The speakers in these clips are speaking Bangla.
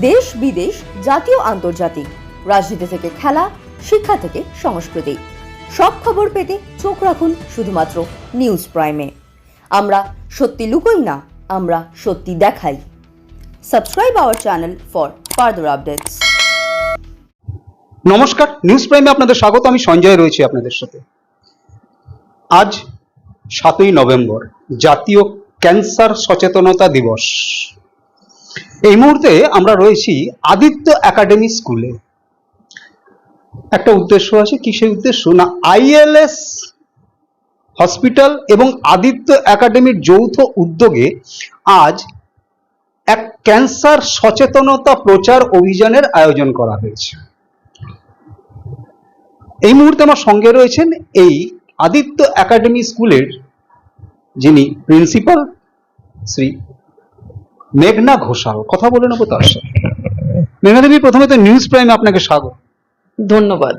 দেশ বিদেশ, জাতীয়, আন্তর্জাতিক, রাজনীতি থেকে খেলা, শিক্ষা থেকে সংস্কৃতি। সব খবর পেতে চোখ রাখুন শুধুমাত্র নিউজ প্রাইমে। আমরা সত্যি লুকোই না, আমরা সত্যি দেখাই। Subscribe our channel for further updates. নমস্কার, নিউজ প্রাইমে আপনাদের স্বাগত, আমি সঞ্জয় রয়েছি আপনাদের সাথে। আজ সাতই নভেম্বর, জাতীয় ক্যান্সার সচেতনতা দিবস। এই মুহূর্তে আমরা রয়েছি আদিত্য একাডেমি স্কুলে। একটা উদ্দেশ্য আছে, কি সেই উদ্দেশ্য? না, আইএলএস হসপিটাল এবং আদিত্য একাডেমির যৌথ উদ্যোগে আজ এক ক্যান্সার সচেতনতা প্রচার অভিযানের আয়োজন করা হয়েছে। এই মুহূর্তে আমার সঙ্গে রয়েছেন এই আদিত্য একাডেমি স্কুলের যিনি প্রিন্সিপাল, শ্রী মেঘনা ঘোষাল। কথা বলে নেব তার সাথে। মেঘনা দেবী প্রথমে তো নিউজ প্রাইমে আপনাকে স্বাগত। ধন্যবাদ।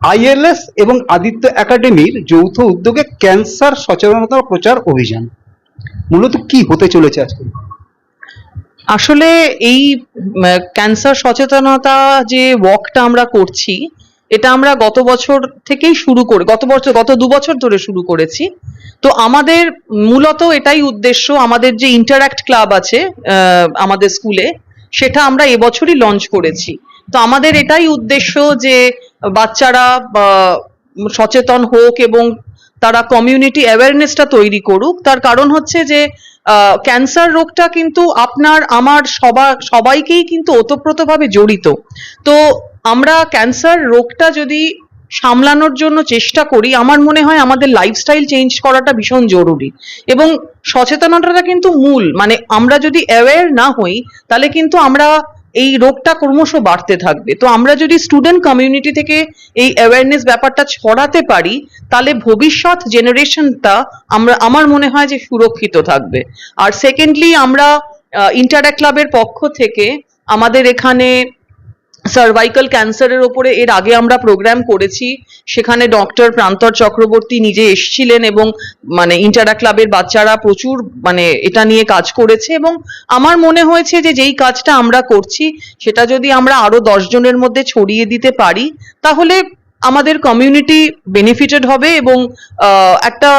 আইএলএস এবং আদিত্য একাডেমির যৌথ উদ্যোগে ক্যান্সার সচেতনতা প্রচার অভিযান। মূলত কি হতে চলেছে আজকে? আসলে এই ক্যান্সার সচেতনতা যে ওয়াকটা আমরা করছি এটা আমরা গত বছর থেকেই শুরু করে, গত বছর, গত দু বছর ধরে শুরু করেছি। তো আমাদের মূলত এটাই উদ্দেশ্য, আমাদের যে ইন্টারঅ্যাক্ট ক্লাব আছে আমাদের স্কুলে সেটা আমরা এবছরই লঞ্চ করেছি। তো আমাদের এটাই উদ্দেশ্য যে বাচ্চারা সচেতন হোক এবং তারা কমিউনিটি অ্যাওয়ারনেসটা তৈরি করুক। তার কারণ হচ্ছে যে ক্যান্সার রোগটা কিন্তু আপনার, আমার সবা সবাইকেই কিন্তু ওতপ্রোতভাবে জড়িত। তো আমরা ক্যান্সার রোগটা যদি সামলানোর জন্য চেষ্টা করি, আমার মনে হয় আমাদের লাইফস্টাইল চেঞ্জ করাটা ভীষণ জরুরি। এবং সচেতনতাটা কিন্তু মূল মানে আমরা যদি অ্যাওয়্যার না হই, তাহলে কিন্তু আমরা এই রোগটা ক্রমশ বাড়তে থাকবে। তো আমরা যদি স্টুডেন্ট কমিউনিটি থেকে এই অ্যাওয়ারনেস ব্যাপারটা ছড়াতে পারি, তাহলে ভবিষ্যৎ জেনারেশনটা আমরা, আমার মনে হয় যে সুরক্ষিত থাকবে। আর সেকেন্ডলি আমরা ইন্টারঅ্যাক্ট ক্লাবের পক্ষ থেকে আমাদের এখানে সার্ভাইকাল ক্যান্সারের ওপরে এর আগে আমরা প্রোগ্রাম করেছি। সেখানে ডক্টর প্রান্তর চক্রবর্তী নিজে এসেছিলেন এবং মানে ইন্টারা ক্লাবের বাচ্চারা প্রচুর মানে এটা নিয়ে কাজ করেছে এবং আমার মনে হয়েছে যে যেই কাজটা আমরা করছি, সেটা যদি আমরা আরও জনের মধ্যে ছড়িয়ে দিতে পারি, তাহলে আমাদের কমিউনিটি বেনিফিটেড হবে এবং একটা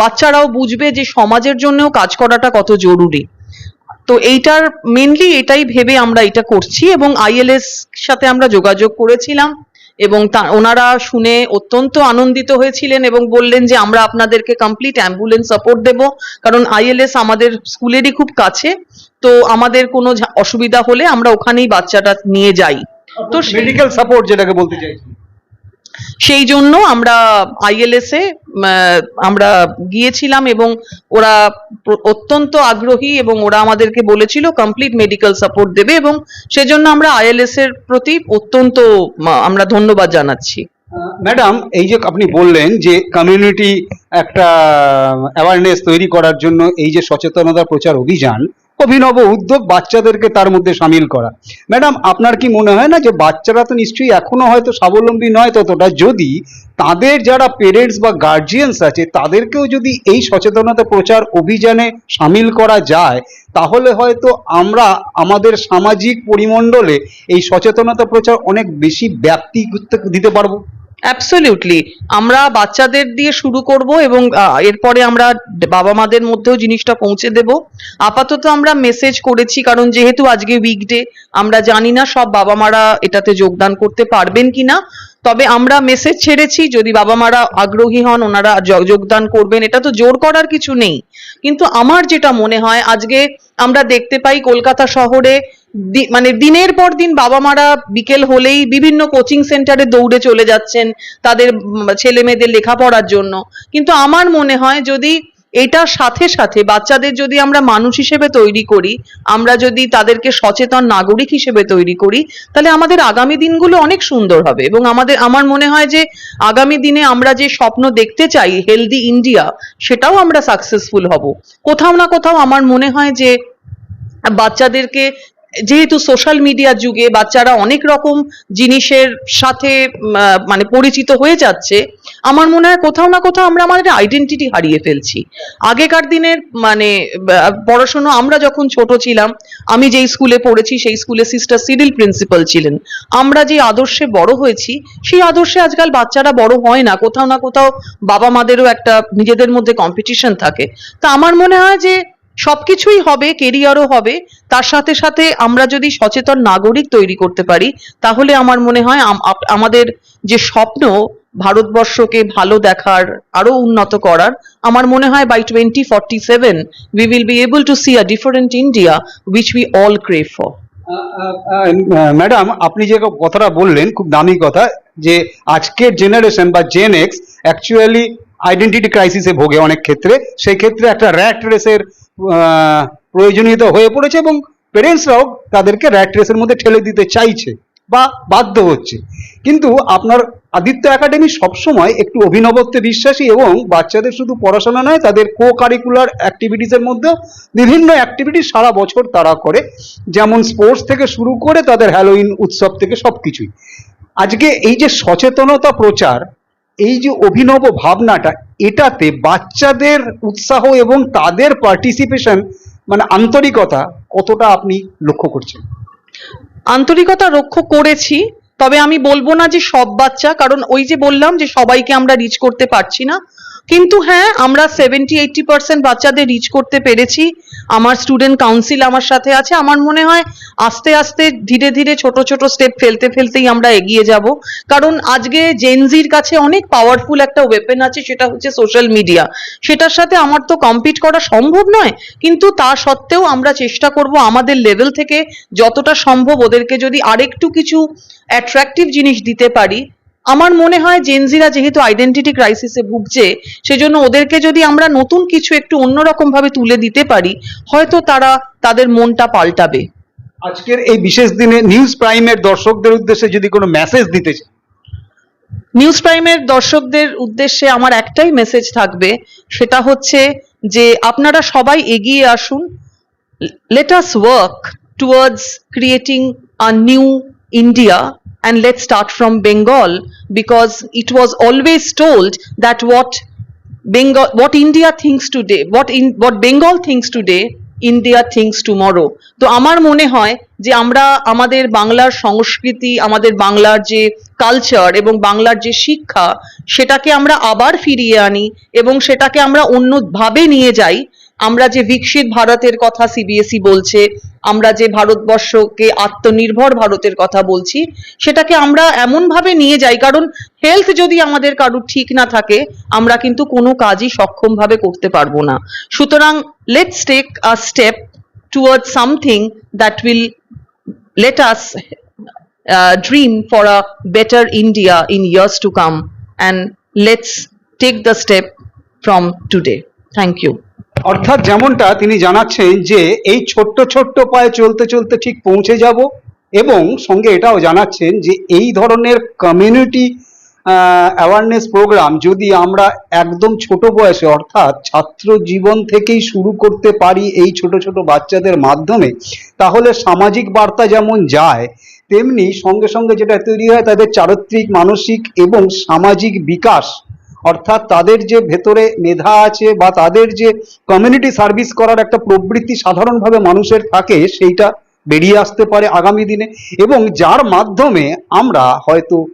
বাচ্চারাও বুঝবে যে সমাজের জন্যও কাজ করাটা কত জরুরি। তো এইটার মেনলি এটাই ভেবে আমরা এটা করছি এবং আইএলএস সাথে আমরা যোগাযোগ করেছিলাম এবং তা, ওনারা শুনে অত্যন্ত আনন্দিত হয়েছিলেন এবং বললেন যে আমরা আপনাদেরকে কমপ্লিট অ্যাম্বুলেন্স সাপোর্ট দেব। কারণ আইএলএস আমাদের স্কুলেরই খুব কাছে, তো আমাদের কোনো অসুবিধা হলে আমরা ওখানেই বাচ্চাটা নিয়ে যাই। তো মেডিকেল সাপোর্ট যেটাকে বলতে চাইছি। সেই জন্য আমরা আইএলএস এ আমরা গিয়েছিলাম এবং ওরা অত্যন্ত আগ্রহী এবং ওরা আমাদেরকে বলেছিল কমপ্লিট মেডিকেল সাপোর্ট দেবে এবং সেজন্য আমরা আইএলএস এর প্রতি অত্যন্ত আমরা ধন্যবাদ জানাচ্ছি। ম্যাডাম এই যে আপনি বললেন যে কমিউনিটি একটা অ্যাওয়ারনেস তৈরি করার জন্য এই যে সচেতনতা প্রচার অভিযান অভিনব উদ্যোগ বাচ্চাদেরকে তার মধ্যে সামিল করা। ম্যাডাম, আপনার কি মনে হয় না যে বাচ্চারা তো নিশ্চয়ই এখনও হয়তো স্বাবলম্বী নয় ততটা? যদি তাদের যারা পেরেন্টস বা গার্জিয়ানস আছে, তাদেরকেও যদি এই সচেতনতা প্রচার অভিযানে সামিল করা যায়, তাহলে হয়তো আমরা আমাদের সামাজিক পরিমণ্ডলে এই সচেতনতা প্রচার অনেক বেশি ব্যাপ্তি দিতে পারব। অ্যাবসলিউটলি আমরা বাচ্চাদের দিয়ে শুরু করব এবং এরপরে আমরা বাবা মাদের মধ্যেও জিনিসটা পৌঁছে দেব। আপাতত আমরা মেসেজ করেছি, কারণ যেহেতু আজকে উইকডে আমরা জানি না সব বাবা মারা এটাতে যোগদান করতে পারবেন কিনা। তবে আমরা মেসেজ ছেড়েছি, যদি বাবা মারা আগ্রহী হন, ওনারা যোগদান করবেন, এটা তো জোর করার কিছু নেই। কিন্তু আমার যেটা মনে হয়, আজকে আমরা দেখতে পাই কলকাতা শহরে মানে দিনের পর দিন বাবা মারা বিকেল হলেই বিভিন্ন কোচিং সেন্টারে দৌড়ে চলে যাচ্ছেন তাদের ছেলে মেয়েদের লেখাপড়ার জন্য। কিন্তু আমার মনে হয় যদি এটার সাথে সাথে বাচ্চাদের যদি আমরা মানুষ হিসেবে তৈরি করি, আমরা যদি তাদেরকে সচেতন নাগরিক হিসেবে তৈরি করি, তাহলে আমাদের আগামী দিনগুলো অনেক সুন্দর হবে এবং আমাদের, আমার মনে হয় যে আগামী দিনে আমরা যে স্বপ্ন দেখতে চাই হেলদি ইন্ডিয়া সেটাও আমরা সাকসেসফুল হব। কোথাও না কোথাও আমার মনে হয় যে বাচ্চাদেরকে যেহেতু সোশ্যাল মিডিয়ার যুগে বাচ্চারা অনেক রকম জিনিসের সাথে মানে পরিচিত হয়ে যাচ্ছে, আমার মনে হয় কোথাও না কোথাও আমরা আমাদের আইডেন্টিটি হারিয়ে ফেলছি। আগেকার দিনের মানে পড়াশোনা আমরা যখন ছোট ছিলাম, আমি যেই স্কুলে পড়েছি সেই স্কুলে সিস্টার সিডিল প্রিন্সিপাল ছিলেন। আমরা যে আদর্শে বড় হয়েছি, সেই আদর্শে আজকাল বাচ্চারা বড় হয় না, কোথাও না কোথাও বাবা মাদেরও একটা নিজেদের মধ্যে কম্পিটিশন থাকে। তা আমার মনে হয় যে সবকিছুই হবে কেরিয়ারও হবে। তার সাথে সাথে আমরা যদি সচেতন নাগরিক তৈরি করতে পারি, তাহলে আমার মনে হয় আমাদের যে স্বপ্ন ভারতবর্ষকে ভালো দেখার, আরও উন্নত করার, আমার মনে হয় by twenty forty seven we will be able to see a different India which we all crave for madam আপনি যে কথাটা বললেন, খুব দামি কথা, যে আজকের জেনারেশন বা জেন এক্স অ্যাকচুয়ালি আইডেন্টিটি ক্রাইসিসে ভোগে অনেক ক্ষেত্রে। সেই ক্ষেত্রে একটা র্যাট রেসের প্রয়োজনীয়তা হয়ে পড়েছে এবং পেরেন্টসরাও তাদেরকে র্যাট রেসের মধ্যে ঠেলে দিতে চাইছে বা বাধ্য হচ্ছে। কিন্তু আপনার আদিত্য একাডেমি সবসময় একটু অভিনবত্বে বিশ্বাসী এবং বাচ্চাদের শুধু পড়াশোনা নয়, তাদের কো কারিকুলার অ্যাক্টিভিটিসের মধ্যেও বিভিন্ন অ্যাক্টিভিটি সারা বছর তারা করে। যেমন স্পোর্টস থেকে শুরু করে তাদের হ্যালোইন উৎসব থেকে সব কিছুই আজকে এই যে সচেতনতা প্রচার এই যে অভিনব ভাবনাটা, এটাতে বাচ্চাদের উৎসাহ এবং তাদের পার্টিসিপেশন মানে আন্তরিকতা কতটা আপনি লক্ষ্য করছেন? আন্তরিকতা লক্ষ্য করেছি, তবে আমি বলব না যে সব বাচ্চা, কারণ ওই যে বললাম যে সবাইকে আমরা রিচ করতে পারছি না। কিন্তু হ্যাঁ আমরা সেভেন্টি এইটটি পার্সেন্ট বাচ্চাদের রিচ করতে পেরেছি। আমার স্টুডেন্ট কাউন্সিল আমার সাথে আছে। আমার মনে হয় আস্তে আস্তে ধীরে ধীরে ছোট ছোট স্টেপ ফেলতে ফেলতেই আমরা এগিয়ে যাব। কারণ আজকে জেনজির কাছে অনেক পাওয়ারফুল একটা ওয়েপেন আছে, সেটা হচ্ছে সোশ্যাল মিডিয়া সেটার সাথে আমার তো কম্পিট করা সম্ভব নয়। কিন্তু তা সত্ত্বেও আমরা চেষ্টা করব আমাদের লেভেল থেকে যতটা সম্ভব ওদেরকে যদি আরেকটু কিছু অ্যাট্রাকটিভ জিনিস দিতে পারি আমার মনে হয় জেনজিরা যেহেতু আইডেন্টিটি ক্রাইসিসে ভুগছে সেজন্য ওদেরকে যদি আমরা নতুন কিছু একটু অন্যরকম ভাবে তুলে দিতে পারি হয়তো তারা তাদের মনটা পাল্টাবে। আজকের এই বিশেষ দিনে নিউজ প্রাইমের দর্শকদের উদ্দেশ্যে যদি কোনো মেসেজ দিতে চান নিউজ প্রাইমের দর্শকদের উদ্দেশ্যে আমার একটাই মেসেজ থাকবে সেটা হচ্ছে যে আপনারা সবাই এগিয়ে আসুন। Let us work towards creating a new India and let's start from Bengal because it was always told that what Bengal, what India thinks today, what in what Bengal thinks today, India thinks tomorrow. তো আমার মনে হয় যে আমরা আমাদের বাংলার সংস্কৃতি আমাদের বাংলার যে কালচার এবং বাংলার যে শিক্ষা সেটাকে আমরা আবার ফিরিয়ে আনি এবং সেটাকে আমরা অন্যভাবে নিয়ে যাই আমরা যে বিকশিত ভারতের কথা সিবিএসই বলছে, আমরা যে ভারতবর্ষকে আত্মনির্ভর ভারতের কথা বলছি, সেটাকে আমরা এমন ভাবে নিয়ে যাই, কারণ হেলথ যদি আমাদের কারুর ঠিক না থাকে, আমরা কিন্তু কোনো কাজই সক্ষম ভাবে করতে পারব না। সুতরাং let's take a step toward something that will let us dream for a better India in years to come and let's take the step from today thank you. অর্থাৎ যেমনটা তিনি জানাচ্ছেন যে এই ছোট্ট ছোট্ট পায়ে চলতে চলতে ঠিক পৌঁছে যাব এবং সঙ্গে এটাও জানাচ্ছেন যে এই ধরনের কমিউনিটি অ্যাওয়ারনেস প্রোগ্রাম যদি আমরা একদম ছোট বয়সে অর্থাৎ ছাত্র জীবন থেকেই শুরু করতে পারি এই ছোট ছোট বাচ্চাদের মাধ্যমে, তাহলে সামাজিক বার্তা যেমন যায়, তেমনি সঙ্গে সঙ্গে যেটা তৈরি হয় তাদের চারিত্রিক, মানসিক এবং সামাজিক বিকাশ অর্থাৎ তাদের যে ভেতরে মেধা আছে বা তাদের যে কমিউনিটি সার্ভিস করার একটা প্রবৃত্তি সাধারণভাবে মানুষের থাকে, সেইটা বেরিয়ে আসতে পারে আগামী দিনে। এবং যার মাধ্যমে আমরা হয়তো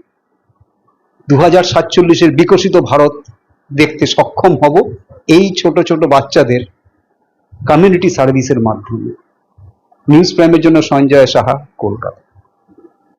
দু হাজার সাতচল্লিশের বিকশিত ভারত দেখতে সক্ষম হব এই ছোট ছোট বাচ্চাদের কমিউনিটি সার্ভিসের মাধ্যমে। নিউজ প্রাইমের জন্য সঞ্জয় সাহা, কলকাতা।